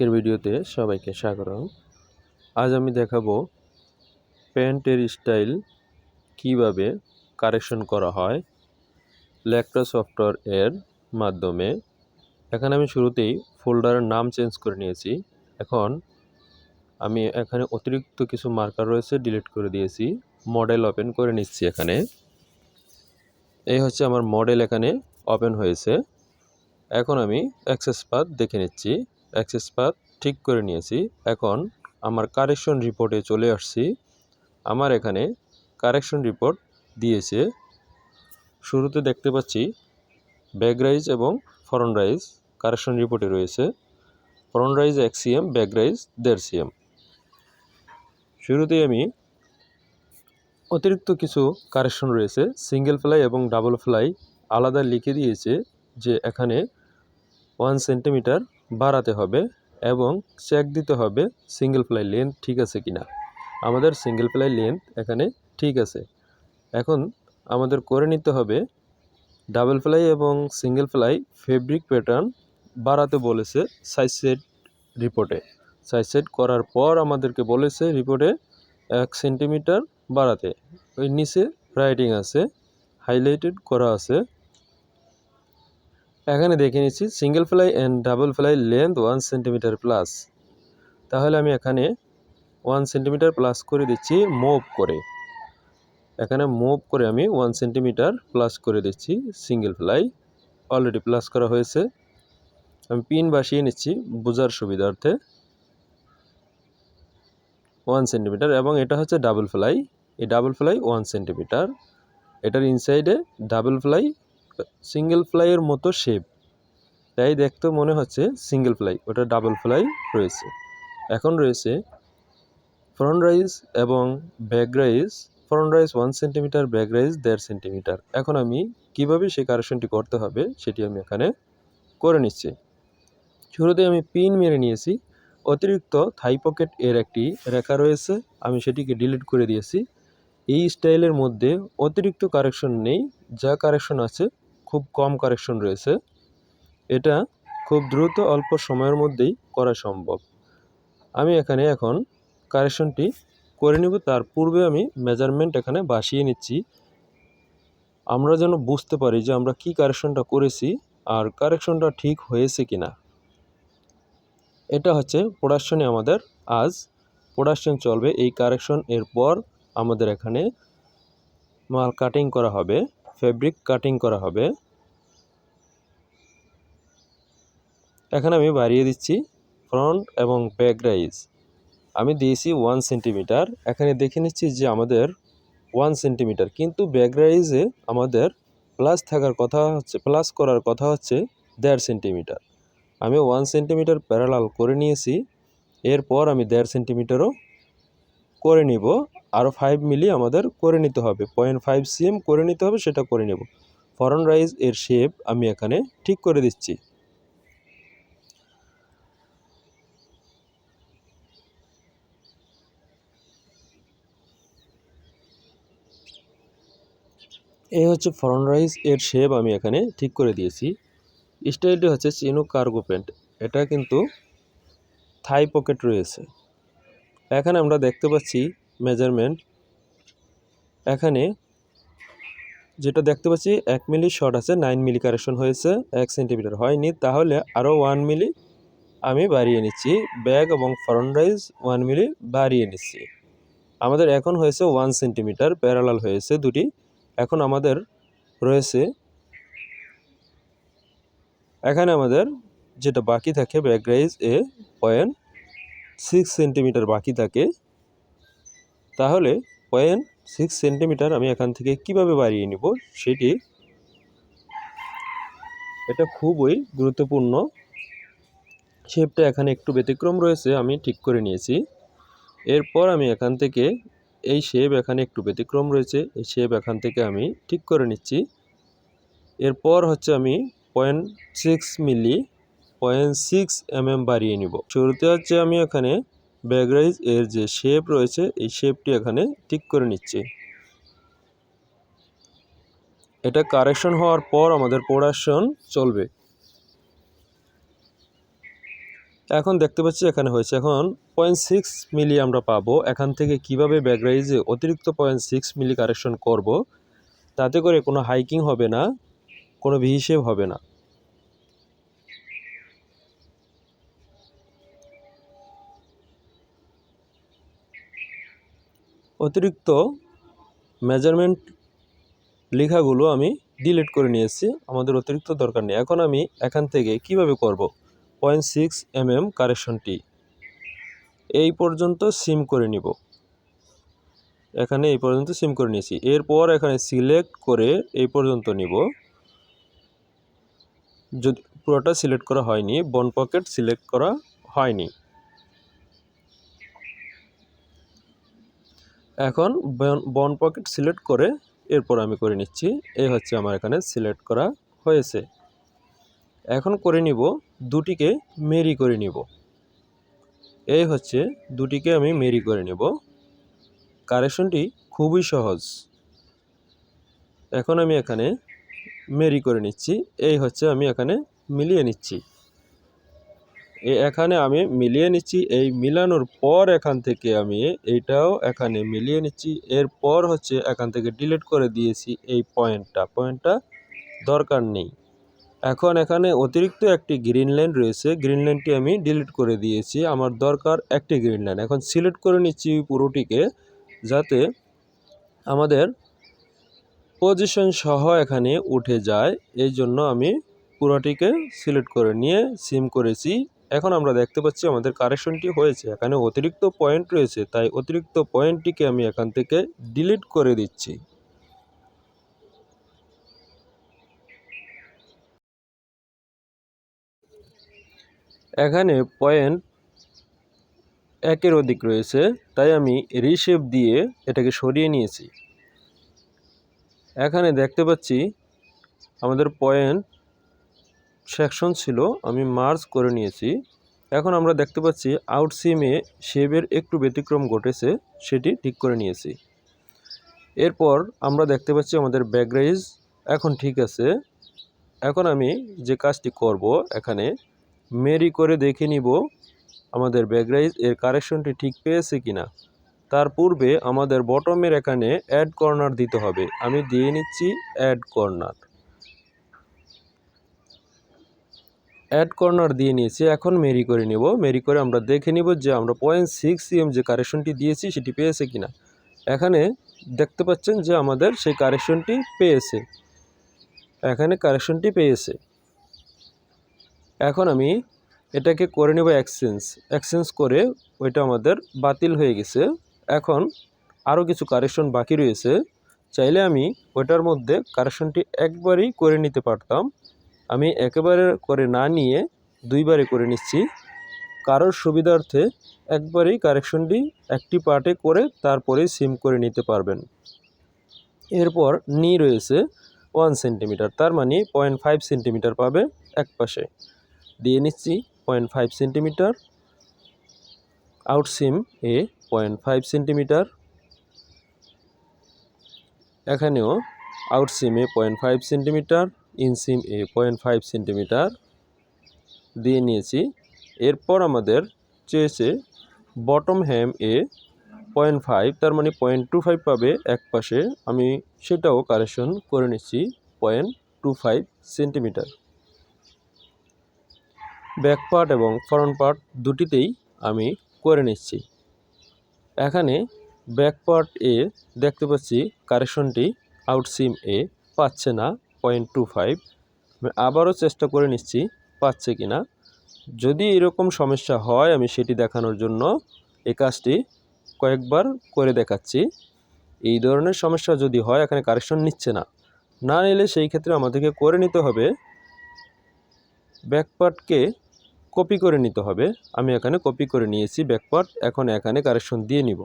আজকের ভিডিওতে সবাইকে স্বাগতম। আজ আমি দেখাবো প্যান্টের স্টাইল কীভাবে কারেকশন করা হয় ল্যাকটা সফটওয়্যার এর মাধ্যমে। এখানে আমি শুরুতেই ফোল্ডারের নাম চেঞ্জ করে নিয়েছি। এখন আমি এখানে অতিরিক্ত কিছু মার্কার রয়েছে ডিলিট করে দিয়েছি। মডেল ওপেন করে নিচ্ছি এখানে। এই হচ্ছে আমার মডেল এখানে ওপেন হয়েছে। এখন আমি অ্যাক্সেস পাথ দেখে নিচ্ছি। অ্যাক্সেস পাথ ঠিক করে নিয়েছি। এখন আমার কারেকশন রিপোর্টে চলে আসছি। আমার এখানে কারেকশন রিপোর্ট দিয়েছে। শুরুতে দেখতে পাচ্ছি ব্যাক রাইজ এবং ফরন রাইজ কারেকশন রিপোর্টে রয়েছে। ফরন রাইজ এক সিএম ব্যাক রাইজ দেড় সিএম শুরুতেই আমি অতিরিক্ত কিছু কারেকশন রয়েছে। সিঙ্গেল ফ্লাই এবং ডাবল ফ্লাই আলাদা লিখে দিয়েছে যে এখানে ওয়ান সেন্টিমিটার বাড়াতে হবে এবং চেক দিতে হবে সিঙ্গেল ফ্লাই লেন্থ ঠিক আছে কি না আমাদের সিঙ্গেল ফ্লাই লেন্থ এখানে ঠিক আছে। এখন আমাদের করে নিতে হবে ডাবল ফ্লাই এবং সিঙ্গেল ফ্লাই ফেব্রিক প্যাটার্ন বাড়াতে বলেছে সাইজ সেট রিপোর্টে সাইজ সেট করার পর আমাদেরকে বলেছে রিপোর্টে এক সেন্টিমিটার বাড়াতে। ওই নিচে রাইটিং আছে হাইলাইটেড করা আছে। এখানে দেখে নিচ্ছি single ply and double ply length one centimetre plus তাহলে আমি এখানে ওয়ান সেন্টিমিটার প্লাস করে দিচ্ছি মুভ করে। এখানে মুভ করে আমি ওয়ান সেন্টিমিটার প্লাস করে দিচ্ছি সিঙ্গেল ফ্লাই অলরেডি প্লাস করা হয়েছে। আমি পিন বাসিয়ে নিচ্ছি বোঝার সুবিধার্থে। ওয়ান সেন্টিমিটার এবং এটা হচ্ছে ডাবল ফ্লাই এই ডাবল ফ্লাই ওয়ান সেন্টিমিটার এটার ইনসাইডে ডাবল ফ্লাই সিঙ্গেল ফ্লাইয়ের মতো শেপ তাই দেখতে মনে হচ্ছে সিঙ্গেল ফ্লাই ওটা ডাবল ফ্লাই রয়েছে। এখন রয়েছে ফ্রন্ট রাইজ এবং back rise front rise one centimetre back rise দেড় সেন্টিমিটার এখন আমি কীভাবে সেই কারেকশনটি করতে হবে সেটি আমি এখানে করে নিচ্ছি। শুরুতে আমি পিন মেরে নিয়েছি। অতিরিক্ত থাই পকেট এর একটি রেখা রয়েছে, আমি সেটিকে ডিলিট করে দিয়েছি। এই স্টাইলের মধ্যে অতিরিক্ত কারেকশন নেই, যা কারেকশন আছে খুব কম কারেকশন রয়েছে। এটা খুব দ্রুত অল্প সময়ের মধ্যেই করা সম্ভব। আমি এখানে এখন কারেকশনটি করে নেব, তার পূর্বে আমি মেজারমেন্ট এখানে বাসিয়ে নিচ্ছি। আমরা যেন বুঝতে পারি যে আমরা কি কারেকশনটা করেছি আর কারেকশনটা ঠিক হয়েছে কি না। এটা হচ্ছে প্রোডাকশনে আমাদের আজ প্রোডাকশন চলবে। এই কারেকশন এরপর আমাদের এখানে মাল কাটিং করা হবে। ফেব্রিক কাটিং করা হবে। এখানে আমি বাড়িয়ে দিচ্ছি ফ্রন্ট এবং ব্যাক রাইজ আমি দিয়েছি ওয়ান সেন্টিমিটার এখানে দেখে নিচ্ছি যে আমাদের ওয়ান সেন্টিমিটার কিন্তু ব্যাক রাইজে আমাদের প্লাস থাকার কথা হচ্ছে প্লাস করার কথা হচ্ছে দেড় সেন্টিমিটার আমি ওয়ান সেন্টিমিটার প্যারালাল করে নিয়েছি। এরপর আমি দেড় সেন্টিমিটারও করে নিব। আরও ফাইভ মিলি আমাদের করে নিতে হবে। পয়েন্ট ফাইভ সিএম করে নিতে হবে, সেটা করে নেব। ফরন রাইস এর শেপ আমি এখানে ঠিক করে দিচ্ছি। এই হচ্ছে ফরন রাইস এর শেপ আমি এখানে ঠিক করে দিয়েছি। স্টাইলটি হচ্ছে চিনো কার্গো প্যান্ট এটা কিন্তু থাই পকেট রয়েছে। এখানে আমরা দেখতে পাচ্ছি মেজারমেন্ট এখানে যেটা দেখতে পাচ্ছি, এক মিলি শর্ট আছে নাইন মিলি কারেকশন হয়েছে, এক সেন্টিমিটার হয়নি। তাহলে আরও ওয়ান মিলি আমি বাড়িয়ে নিচ্ছি। ব্যাগ এবং ফ্রন্ট রাইজ ওয়ান মিলি বাড়িয়ে নিচ্ছি। আমাদের এখন হয়েছে ওয়ান সেন্টিমিটার প্যারালাল হয়েছে দুটি। এখন আমাদের রয়েছে, এখানে আমাদের যেটা বাকি থাকে ব্যাক রাইজ এ পয়েন্ট সিক্স সেন্টিমিটার বাকি থাকে, তাহলে পয়েন্ট সিক্স সেন্টিমিটার আমি এখান থেকে কীভাবে বাড়িয়ে নিব সেটি এটা খুবই গুরুত্বপূর্ণ। শেপটা এখানে একটু ব্যতিক্রম রয়েছে, আমি ঠিক করে নিয়েছি। এরপর আমি এখান থেকে এই শেপ এখানে একটু ব্যতিক্রম রয়েছে, এই শেপ এখান থেকে আমি ঠিক করে নিচ্ছি। এরপর হচ্ছে আমি point six milli point six M M বাড়িয়ে নিব। শুরুতে হচ্ছে আমি এখানে ব্যাগরাইজ এর যে শেপ রয়েছে, এই শেপটি এখানে ঠিক করে নিচ্ছি। এটা কারেকশন হওয়ার পর আমাদের প্রোডাকশন চলবে। এখন দেখতে পাচ্ছি এখানে হয়েছে। এখন পয়েন্ট সিক্স মিলি আমরা পাবো। এখান থেকে কীভাবে ব্যাকরাইজে অতিরিক্ত পয়েন্ট সিক্স মিলি কারেকশন করব, তাতে করে কোনো হাইকিং হবে না, কোনো ভি শেপ হবে না। অতিরিক্ত মেজারমেন্ট লেখাগুলো আমি ডিলিট করে নিয়েছি। আমাদের অতিরিক্ত দরকার নেই। এখন আমি এখান থেকে কীভাবে করব? পয়েন্ট সিক্স এম এম কারেকশনটি। এই পর্যন্ত সিম করে নিব। এখানে এই পর্যন্ত সিম করে নিয়েছি। এরপর এখানে সিলেক্ট করে এই পর্যন্ত নিব। যদি পুরোটা সিলেক্ট করা হয়নি বন পকেট সিলেক্ট করা হয়নি। এখন বন পকেট সিলেক্ট করে এরপর আমি করে নিচ্ছি। এই হচ্ছে আমার এখানে সিলেক্ট করা হয়েছে। এখন করে নিব, দুটিকে মেরি করে নিব। এই হচ্ছে দুটিকে আমি মেরি করে নেব। কারেকশনটি খুবই সহজ। এখন আমি এখানে মেরি করে নিচ্ছি। এই হচ্ছে আমি এখানে মিলিয়ে নিচ্ছি। এখানে আমি মিলিয়ে নিচ্ছি। এই মিলানোর পর এখান থেকে আমি এইটাও এখানে মিলিয়ে নিচ্ছি। এরপর হচ্ছে এখান থেকে ডিলিট করে দিয়েছি এই পয়েন্টটা। পয়েন্টটা দরকার নেই। এখন এখানে অতিরিক্ত একটি গ্রিন লাইন রয়েছে। গ্রিন লাইনটি আমি ডিলিট করে দিয়েছি। আমার দরকার একটি গ্রিন লাইন এখন সিলেক্ট করে নিচ্ছি পুরোটিকে যাতে আমাদের পজিশন সহ এখানে উঠে যায়। এই জন্য আমি পুরোটিকে সিলেক্ট করে নিয়ে সিম করেছি। এখন আমরা দেখতে পাচ্ছি আমাদের কারেকশনটি হয়েছে। এখানে অতিরিক্ত পয়েন্ট রয়েছে, তাই অতিরিক্ত পয়েন্টটিকে আমি এখান থেকে ডিলিট করে দিচ্ছি। এখানে পয়েন্ট একের অধিক রয়েছে, তাই আমি রিশেপ দিয়ে এটাকে সরিয়ে নিয়েছি। এখানে দেখতে পাচ্ছি আমাদের পয়েন্ট সেকশন ছিল, আমি মার্জ করে নিয়েছি। এখন আমরা দেখতে পাচ্ছি আউটসিমে শেপের একটু ব্যতিক্রম ঘটেছে, সেটি ঠিক করে নিয়েছি। এরপর আমরা দেখতে পাচ্ছি আমাদের ব্যাকগ্রাইজ এখন ঠিক আছে। এখন আমি যে কাজটি করব এখানে, মেরি করে দেখে নিব আমাদের ব্যাকগ্রাইজ এর কারেকশনটি ঠিক পেয়েছে কিনা। তার পূর্বে আমাদের বটমের এখানে অ্যাড কর্নার দিতে হবে। আমি দিয়ে নিচ্ছি অ্যাড কর্নার। অ্যাড কর্নার দিয়ে নিয়েছি, এখন মেরি করে নেব। মেরি করে আমরা দেখে নিব যে আমরা পয়েন্ট সিক্স সিএম যে কারেকশনটি দিয়েছি সেটি পেয়েছে কিনা। এখানে দেখতে পাচ্ছেন যে আমাদের সেই কারেকশনটি পেয়েছে। এখানে কারেকশনটি পেয়েছে। এখন আমি এটাকে করে নেব এক্সচেঞ্জ এক্সচেঞ্জ করে ওইটা আমাদের বাতিল হয়ে গেছে। এখন আরও কিছু কারেকশন বাকি রয়েছে। চাইলে আমি ওইটার মধ্যে কারেকশনটি একবারই করে নিতে পারতাম। আমি একেবারে করে না নিয়ে দুইবারে করে নিচ্ছি। কারোর সুবিধার্থে একবারেই কারেকশনটি একটি পার্টে করে তারপরে সিম করে নিতে পারবেন। এরপর নি রয়েছে ওয়ান সেন্টিমিটার, তার মানে পয়েন্ট ফাইভ সেন্টিমিটার পাবে এক পাশে। দিয়ে নিচ্ছি point five centimetre, out seam এ পয়েন্ট ফাইভ সেন্টিমিটার, এখানেও আউট সিমে পয়েন্ট ফাইভ সেন্টিমিটার এ, পয়েন্ট ফাইভ সেন্টিমিটার দিয়ে নিয়েছি। এরপর আমাদের চেয়েছে বটম হ্যাম, এ, পয়েন্ট ফাইভ, তার মানে পয়েন্ট টু ফাইভ পাবে এক পাশে। আমি সেটাও কারেকশন করে নিচ্ছি, point two five centimetre. Back part এবং ফ্রন্ট পার্ট দুটিতেই আমি করে নিচ্ছি। এখানে ব্যাক পার্ট এ দেখতে পাচ্ছি কারেকশনটি আউট সিম এ পাচ্ছে না। Point two five. আবারও চেষ্টা করে নিচ্ছি, পাচ্ছে কি না। যদি এরকম সমস্যা হয় আমি সেটি দেখানোর জন্য এই কাজটি কয়েকবার করে দেখাচ্ছি। এই ধরনের সমস্যা যদি হয়, এখানে কারেকশন নিচ্ছে না। না নিলে সেই ক্ষেত্রে আমাদেরকে করে নিতে হবে, ব্যাকপার্টকে কপি করে নিতে হবে। আমি এখানে কপি করে নিয়েছি ব্যাকপার্ট, এখন এখানে কারেকশন দিয়ে নিব।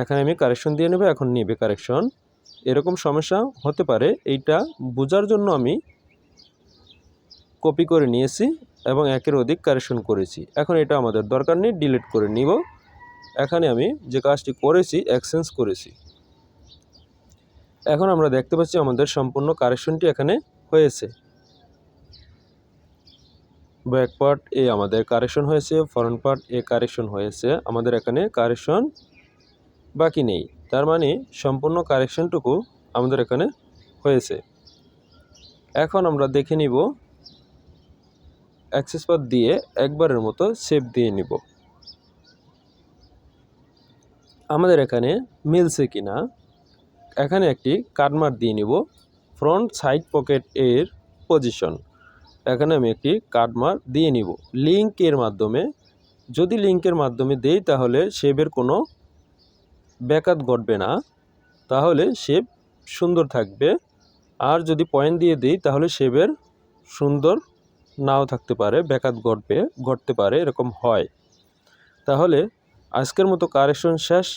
এখানে আমি কারেকশন দিয়ে নেব, এখন নিবে কারেকশন। এরকম সমস্যা হতে পারে। এইটা বোঝার জন্য আমি কপি করে নিয়েছি এবং একের অধিক কারেকশন করেছি। এখন এটা আমাদের দরকার নেই ডিলিট করে নিব। এখানে আমি যে কাজটি করেছি এক্সচেঞ্জ করেছি। এখন আমরা দেখতে পাচ্ছি আমাদের সম্পূর্ণ কারেকশনটি এখানে হয়েছে। ব্যাক পার্ট এ আমাদের কারেকশন হয়েছে ফ্রন্ট পার্ট এ কারেকশন হয়েছে। আমাদের এখানে কারেকশন বাকি নেই। তার মানে সম্পূর্ণ কারেকশনটুকু আমাদের এখানে হয়েছে। এখন আমরা দেখে নিব অ্যাক্সেস পাথ দিয়ে একবারের মতো সেভ দিয়ে নিব। আমাদের এখানে মিলছে কি না এখানে একটি কাটমার দিয়ে নিব। ফ্রন্ট সাইড পকেট এর পজিশন। এখানে আমি একটি কাটমার দিয়ে নিব। লিঙ্কের মাধ্যমে, যদি লিঙ্কের মাধ্যমে দেই তাহলে শেপের কোনো ব্যাকাত ঘটবে না, তাহলে শেপ সুন্দর থাকবে। আর যদি পয়েন্ট দিয়ে দিই, তাহলে শেপের সুন্দর নাও থাকতে পারে ব্যাকাত ঘটবে, ঘটতে পারে, এরকম হয়। তাহলে আজকের মতো কারেকশন শেষ।